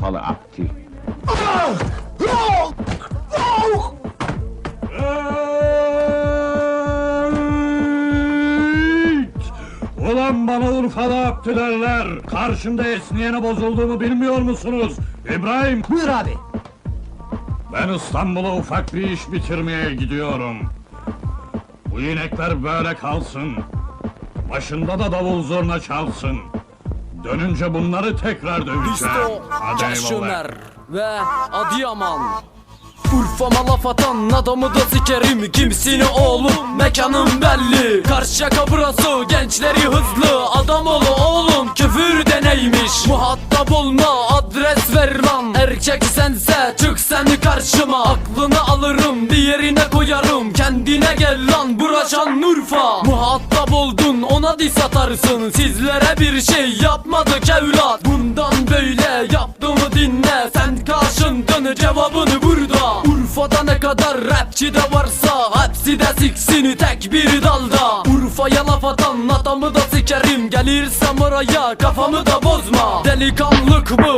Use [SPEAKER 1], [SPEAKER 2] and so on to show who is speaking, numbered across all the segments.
[SPEAKER 1] Urfalı Abdi.
[SPEAKER 2] Ulan bana Urfalı Abdü derler. Karşımda esniyene bozulduğumu bilmiyor musunuz? İbrahim,
[SPEAKER 3] Buyur abi.
[SPEAKER 2] ben İstanbul'a ufak bir iş bitirmeye gidiyorum. Bu inekler böyle kalsın. Başında da davul zurna çalsın. Dönünce bunları tekrar döveceğim. Hadi eyvallah.
[SPEAKER 4] Ve Adıyaman. Urfa'ma laf atan adamı da sikerim. Kimsini oğlum? Mekanım belli. Karşıyaka burası gençleri hızlı. Adam ol oğlum küfür de neymiş? Muhatap olma adres ver lan. Erkek sense çık sen karşıma. Aklını alırım bir yerine koyarım. Kendine gel lan buracan Urfa. Muhatap oldun ona dis atarsın. Sizlere bir şey yapmadık evlat. Bundan böyle yaptığımı dinle Sen karşındın cevabını burada Urfa'da ne kadar rapçi de varsa Hepsi de siksini tek bir dalda. Urfa'ya laf atan adamı da sikerim Gelirsem oraya kafamı da bozma. Delikanlık mı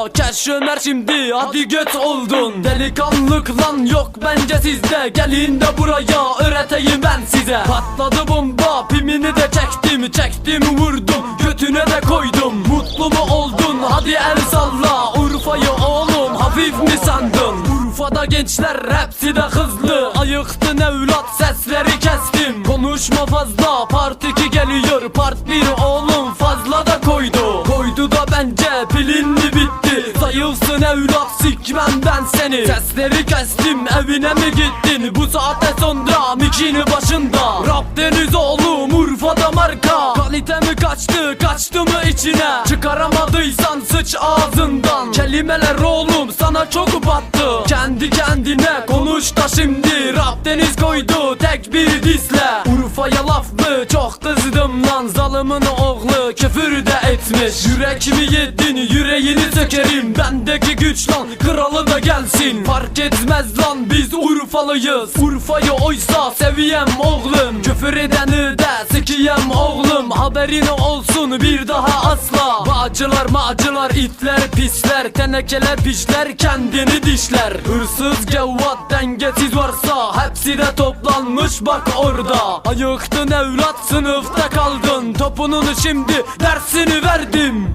[SPEAKER 4] Marka Keşöner şimdi hadi göt oldun. Delikanlık lan yok bence sizde. Gelin de buraya öğreteyim ben size. Patladı bomba pimini de çektim. Çektim vurdum götüne de koydum. Mutlu mu oldun? Hadi el salla. Urfa'yı oğlum hafif mi sandın? Urfa'da gençler hepsi de hızlı. Ayıktın evlat sesleri kestim. Konuşma fazla. Part 2 geliyor Part 1 oğlum fazla da koydu. Koydu da bence pilinli bitti. Zayıfsın evlat sikmem ben seni. Sesleri kestim evine mi gittin? Bu saatte sonra mikini başında. Rap deniz oğlum Urfa'da marka. Kalite mi kaçtı kaçtı mı içine? Çıkaramadıysan sıç ağzından. Kelimeler oğlum sana çok battı. Kendi kendine konuş da şimdi. Rap deniz koydu tek bir disle Urfa'ya laf mı? Çok kızdım lan Zalımın oğlu küfür de etmiş. Yürek mi yedin? Yüreğini sökerim. Bendeki güç lan kralı da gelsin. Fark etmez lan biz Urfalıyız. Urfa'yı oysa seviyem oğlum. Küfür edeni de sikiyem oğlum. Haberin olsun bir daha asla. Bağcılar macılar itler pisler Tenekeler pişler kendini dişler. Hırsız gevvat dengesiz varsa Hepsi de toplanmış bak orada Ayıktın evlat sınıfta kaldın Topunun şimdi dersini verdim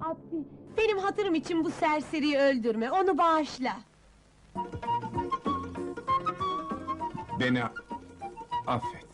[SPEAKER 5] Abdi, benim hatırım için bu serseriyi öldürme, onu bağışla.
[SPEAKER 1] Beni affet.